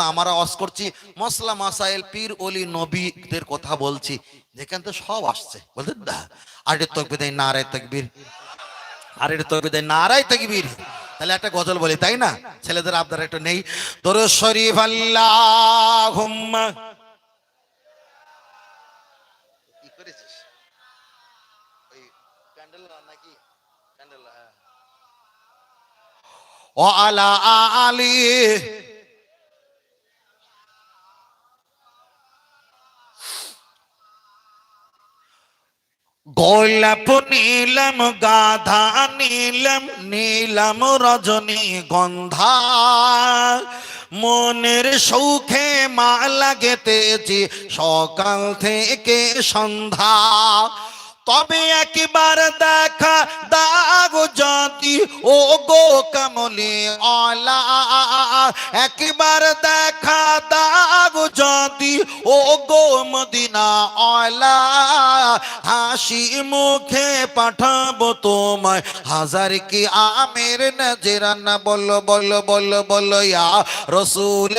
আমরা অস করছি মশলা মাসাইল, পীর অলি নবীদের কথা বলছি। যেখানে তো সব আসছে। বলতে দা আরে তকবির দেয় নারায় তকবির। আরে তকবির দেয় নারায় তকবির। তাহলে একটা গজল বলি, তাই না? ছেলেদের আপনার একটু নেই। তোর শরীফ আল্লাহ ও আলা আলী গোলাপ নীলম, গাধা নীলম নীলম রজনী গন্ধা। মনের সৌখে মালা গেতেছি সকাল থেকে সন্ধ্যা। তবে একবার দেখা দাগ যদি ও গো কমলি অলা। একবার দেখা দাগ যদি ও গো মদিনা অলা হাসি মুখে পাঠাবো তোমায়। হাজার কি আমের নজরানা, বলো বলো বলো বলো, ইয়া রসুল